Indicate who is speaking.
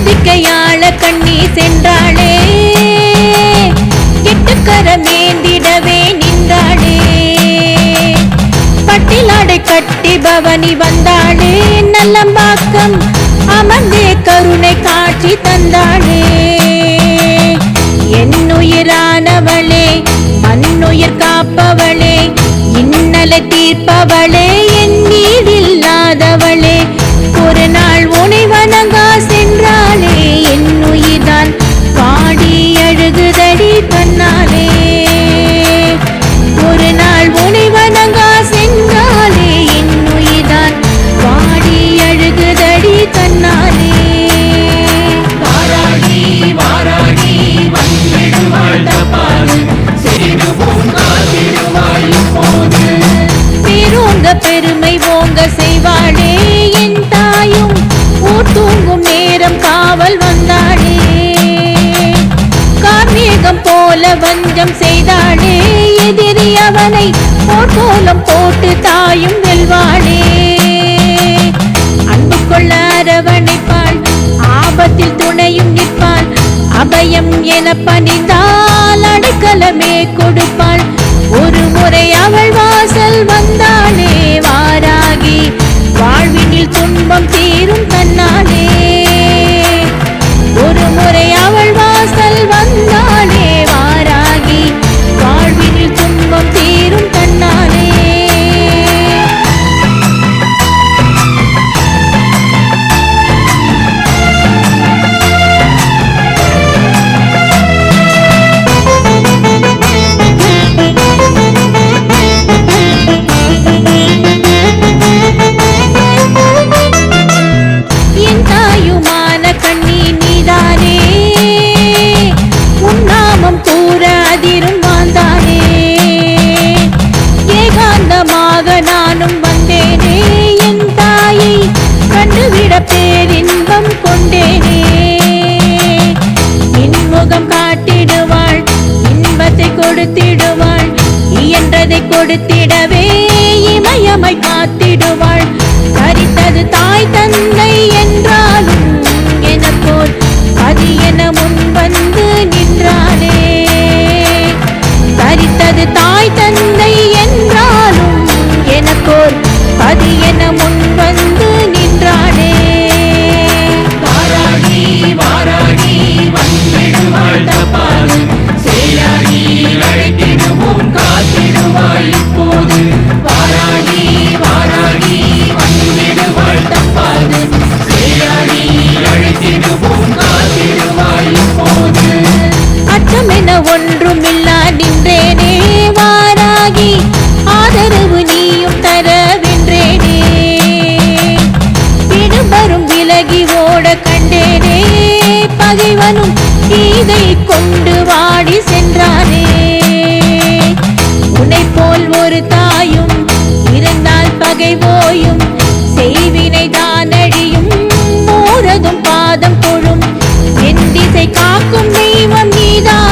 Speaker 1: எட்டுதிக்கையாள கண்ணி சென்றாளே. எட்டுக்கரமேந்திடவே நின்றாளே. பட்டிலாடை கட்டி பவனி வந்தாளே. நல்லம்பாக்கம் அமர்ந்தே கருணை காட்சி தந்தாளே. என்னுயிரானவளே மண்ணுயிர் காப்பவளே தூங்கும் நேரம் காவல் வந்தாளே. கார்மேகம் போல வஞ்சம் செய்தாளே. எதிரி அவனை போர்க்கோலம் போட்டு தாயும் வெல்வாளே. அன்பு கொள்ள அரவணைப்பாள் ஆபத்தில் துணையும் நிற்பாள் அபயம் என பணிந்தால் அடைக்கலமே கொடுப்பாள். கொடுத்திடுவாள். இயன்றதை கொடுத்திடவே இமயமை காத்திடுவாள். கரித்தது தாய் தந்தை என்றாலும் வாராகி வாராகி வந்திடுவாள் தப்பாது சேயாகி அழைத்திடுவோம் காத்திடுவாய் இப்போது அச்சமென ஒன்றுமில்லா நின்றேனே வாராகி. ஆதரவு நீயும் விலகி ஓட கண்டேனே பகைவனும் இதை கொண்டு வாடி சென்றானே. ஒரு தாயும் இருந்தால் பகை ஓயும் செய்வினை தான் அழியும் மூரதும் பாதம் கொழும். என் திசை காக்கும் தெய்வம் நீதான்.